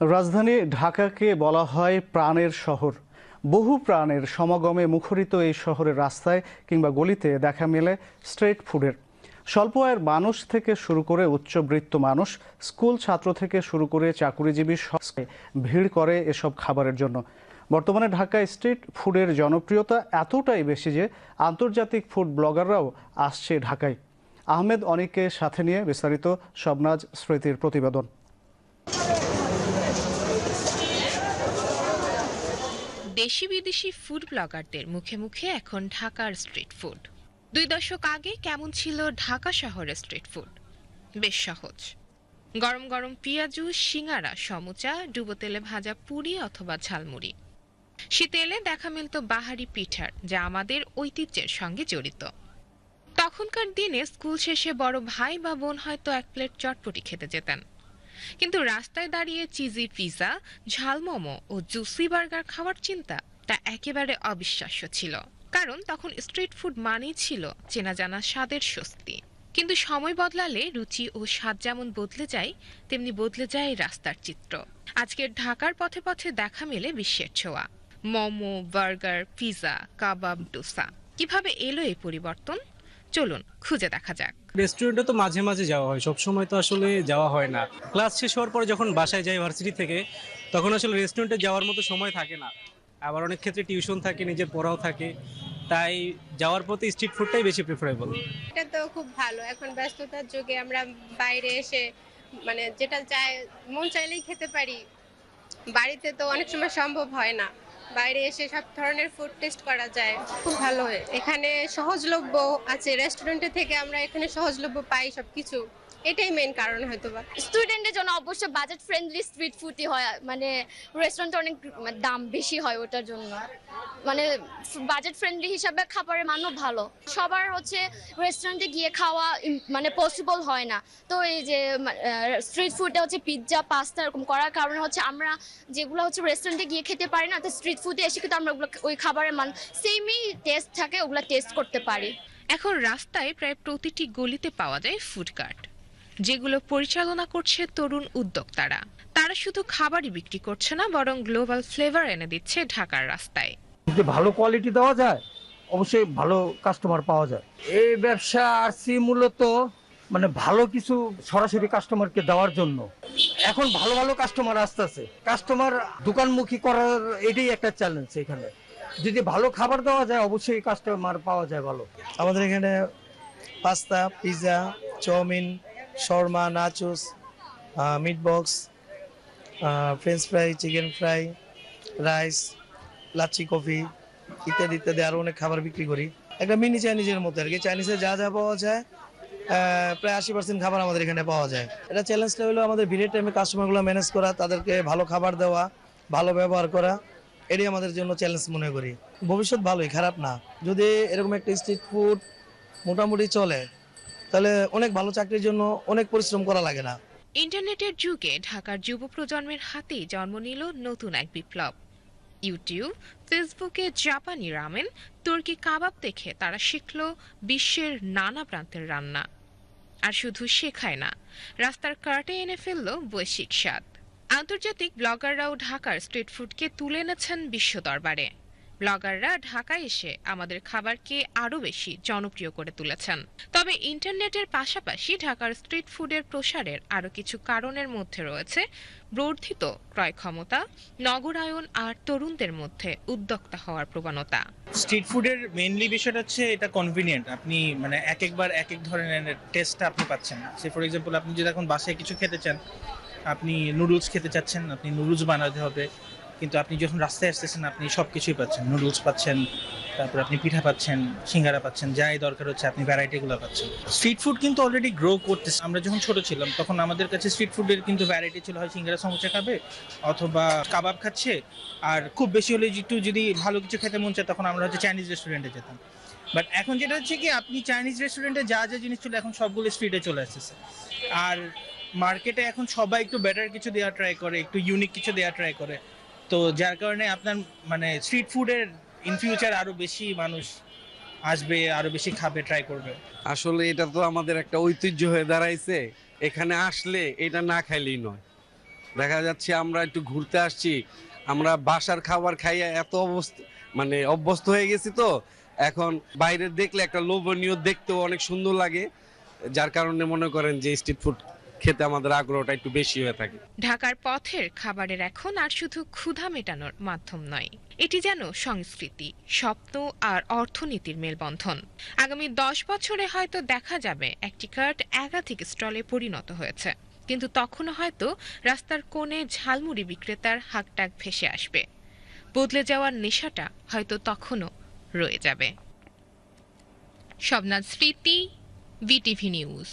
রাজধানী ঢাকাকে বলা হয় প্রাণের শহর। বহু প্রাণের সমাগমে মুখরিত এই শহরের রাস্তায় কিংবা গলিতে দেখা মেলে স্ট্রিট ফুডের। স্বল্প আয়ের মানুষ থেকে শুরু করে উচ্চবৃত্ত মানুষ, স্কুল ছাত্র থেকে শুরু করে চাকুরিজীবী সবাই ভিড় করে এসব খাবারের জন্য। বর্তমানে ঢাকায় স্ট্রিট ফুডের জনপ্রিয়তা এতটাই বেশি যে আন্তর্জাতিক ফুড ব্লগাররাও আসছে ঢাকায়। আহমেদ অনিককে সাথে নিয়ে বিস্তারিত সবনাজ স্মৃতির প্রতিবেদন। দেশি বিদেশি ফুড ব্লগারদের মুখে মুখে এখন ঢাকার স্ট্রিট ফুড দুই দশক আগে কেমন ছিল ঢাকা শহরের স্ট্রিট ফুড বেশ সহজ। গরম গরম পেঁয়াজু, সিঙ্গারা, সমুচা, ডুবো তেলে ভাজা পুরি অথবা ঝালমুড়ি। শীতে এলে দেখা মিলত বাহারি পিঠার, যা আমাদের ঐতিহ্যের সঙ্গে জড়িত। তখনকার দিনে স্কুল শেষে বড় ভাই বা বোন হয়তো এক প্লেট চটপটি খেতে যেতেন। কিন্তু রাস্তায় দাঁড়িয়ে চিজি পিৎজা ঝাল মোমো ও জুসি বার্গার খাওয়ার চিন্তা তা একেবারে অবিশ্বাস্য ছিল। কারণ তখন স্ট্রিট ফুড মানেই ছিল চেনা জানা স্বাদের স্বস্তি। কিন্তু সময় বদলালে রুচি ও স্বাদ যেমন বদলে যায়, তেমনি বদলে যায় রাস্তার চিত্র। আজকের ঢাকার পথে পথে দেখা মেলে বিশ্বের ছোঁয়া। Momo, burger pizza kebab, dosa. কীভাবে এলো এই পরিবর্তন? চলুন খুঁজে দেখা যাক। রেস্টুরেন্টে তো মাঝে মাঝে যাওয়া হয় সব সময় তো আসলে যাওয়া হয় না। ক্লাস শেষ হওয়ার পরে যখন বাসায় যাই ভার্সিটি থেকে তখন আসলে রেস্টুরেন্টে যাওয়ার মতো সময় থাকে না। আবার অনেক ক্ষেত্রে টিউশন থাকে নিজের পড়াও থাকে। তাই যাওয়ার প্রতি স্ট্রিট ফুডটাই বেশি প্রিফারেবল এটা তো খুব ভালো। এখন ব্যস্ততার যুগে আমরা বাইরে এসে মানে যেটা চাই মন চাইলেই খেতে পারি। বাড়িতে তো অনেক সময় সম্ভব হয় না। বাইরে এসে সব ধরনের ফুড টেস্ট করা যায়। খুব ভালো এখানে সহজলভ্য আছে। রেস্টুরেন্টে থেকে আমরা এখানে সহজলভ্য পাই সবকিছু। এটাই মেন কারণ হয়তো বা স্টুডেন্টের জন্য অবশ্যই বাজেট ফ্রেন্ডলি স্ট্রিট ফুডই হয় মানে রেস্টুরেন্টে অনেক দাম বেশি হয় ওটার জন্য। মানে বাজেট ফ্রেন্ডলি হিসাবে খাবারের মানও ভালো। সবার হচ্ছে রেস্টুরেন্টে গিয়ে খাওয়া মানে পসিবল হয় না। তো এই যে স্ট্রিট ফুডে হচ্ছে পিৎজা পাস্তা এরকম করার কারণে হচ্ছে আমরা যেগুলো হচ্ছে রেস্টুরেন্টে গিয়ে খেতে পারি না তো স্ট্রিট ফুডে এসে কিন্তু আমরা ওগুলো ওই খাবারের মান সেমই টেস্ট থাকে ওগুলো টেস্ট করতে পারি। এখন রাস্তায় প্রায় প্রতিটি গলিতে পাওয়া যায় ফুড কার্ট যেগুলো পরিচালনা করছে তরুণ উদ্যোক্তারা। তারা শুধু খাবারই বিক্রি করছে না বরং গ্লোবাল ফ্লেভার এনে দিচ্ছে ঢাকার রাস্তায়। যদি ভালো কোয়ালিটি দেওয়া যায় অবশ্যই ভালো কাস্টমার পাওয়া যায়। এই ব্যবসা আসছি মূলত মানে ভালো কিছু সরাসরি কাস্টমারকে দেওয়ার জন্য। এখন ভালো ভালো কাস্টমার আসতেছে। কাস্টমার দোকানমুখী করার এটাই একটা চ্যালেঞ্জ এখানে। যদি ভালো খাবার দেওয়া যায় অবশ্যই কাস্টমার পাওয়া যায় ভালো। আমাদের এখানে pasta pizza chowmein shawarma, nachos meat box french fry chicken fry rice lassi coffee ইত্যাদি ইত্যাদি আরও অনেক খাবার বিক্রি করি। একটা মিনি চাইনিজের মতো আর কি। চাইনিজে যা যা পাওয়া যায় প্রায় আশি পার্সেন্ট খাবার আমাদের এখানে পাওয়া যায়। এটা চ্যালেঞ্জটা হলো আমাদের ভিড়ের টাইমে কাস্টমারগুলো ম্যানেজ করা, তাদেরকে ভালো খাবার দেওয়া, ভালো ব্যবহার করা। এটাই আমাদের জন্য চ্যালেঞ্জ মনে করি। ভবিষ্যৎ ভালোই, খারাপ না। যদি এরকম একটা স্ট্রিট ফুড মোটামুটি চলে তাহলে অনেক ভালো চাকরির জন্য অনেক পরিশ্রম করা লাগে না। ইন্টারনেটের যুগে ঢাকার যুব প্রজন্মের হাতেই জন্ম নিল নতুন এক বিপ্লব। ইউটিউব, ফেসবুকে জাপানি রামেন, তুর্কি কাবাব দেখে তারা শিখল বিশ্বের নানা প্রান্তের রান্না। আর শুধু শেখায় না, রাস্তার কার্টে এনে ফেলল বৈশ্বিক স্বাদ। আন্তর্জাতিক ব্লগাররাও ঢাকার স্ট্রিট ফুডকে তুলে এনেছেন বিশ্ব দরবারে। ব্লগাররা ঢাকায় এসে আমাদের খাবারকে আরও বেশি জনপ্রিয় করে তুলেছেন। তবে ইন্টারনেটের পাশাপাশি ঢাকার স্ট্রিট ফুডের প্রসারের আরও কিছু কারণের মধ্যে রয়েছে বর্ধিত ক্রয় ক্ষমতা, নগরায়ন আর তরুণদের মধ্যে উদ্যোক্তা হওয়ার প্রবণতা। স্ট্রিট ফুডের মেইনলি বিষয়টা হচ্ছে এটা কনভিনিয়েন্ট আপনি মানে এক একবার এক এক ধরনের টেস্টটা আপনি পাচ্ছেন সে ফর এক্সাম্পল আপনি যদি এখন বাসায় কিছু খেতে চান, আপনি নুডলস খেতে চাচ্ছেন, আপনি নুডলস বানাতে হবে কিন্তু আপনি যখন রাস্তায় আসতেছেন, আপনি সব কিছুই পাচ্ছেন। নুডলস পাচ্ছেন, তারপর আপনি পিঠা পাচ্ছেন, সিঙ্গারা পাচ্ছেন, যাই দরকার হচ্ছে, আপনি ভ্যারাইটিগুলো পাচ্ছেন। স্ট্রিট ফুড কিন্তু অলরেডি গ্রো করতেছে। আমরা যখন ছোট ছিলাম, তখন আমাদের কাছে স্ট্রিট ফুডের কিন্তু ভ্যারাইটি ছিল, হয় সিঙ্গারা সমুচা খাবে অথবা কাবাব খাচ্ছে। আর খুব বেশি হলে একটু যদি ভালো কিছু খেতে মন চায়, তখন আমরা হচ্ছে চাইনিজ রেস্টুরেন্টে যেতাম। বাট এখন যেটা হচ্ছে কি, আপনি চাইনিজ রেস্টুরেন্টে যা যা জিনিস ছিল, এখন সবগুলো স্ট্রিটে চলে আসতেছে। আর মার্কেটে এখন সবাই একটু বেটার কিছু দেওয়া ট্রাই করে, একটু ইউনিক কিছু দেওয়া ট্রাই করে। তো যার কারণে আপনার মানে স্ট্রিট ফুডের ইন ফিউচার আরও বেশি মানুষ আসবে, আরও বেশি খাবে ট্রাই করবে। আসলে এটা তো আমাদের একটা ঐতিহ্য হয়ে দাঁড়াইছে। এখানে আসলে এটা না খাইলেই নয়। দেখা যাচ্ছে আমরা একটু ঘুরতে আসছি, আমরা বাসার খাবার খাইয়ে এত অবস্থা মানে অভ্যস্ত হয়ে গেছি তো। এখন বাইরে দেখলে একটা লোভনীয় দেখতেও অনেক সুন্দর লাগে। যার কারণে মনে করেন যে স্ট্রিট ফুড খেতে আমাদের আগ্রহটা একটু বেশি হয়ে থাকে। ঢাকার পথের খাবারের এখন আর শুধু ক্ষুধা মেটানোর মাধ্যম নয়, এটি যেন সংস্কৃতি, স্বপ্ন আর অর্থনীতির মেলবন্ধন। আগামী দশ বছরে হয়তো দেখা যাবে একটি কার্ট একাধিক স্টলে পরিণত হয়েছে, কিন্তু তখনও হয়তো রাস্তার কোণে ঝালমুড়ি বিক্রেতার হাকটাক ভেসে আসবে। বদলে যাওয়ার নেশাটা হয়তো তখনও রয়ে যাবে। শবনাথ স্মৃতি, বিটিভি নিউজ।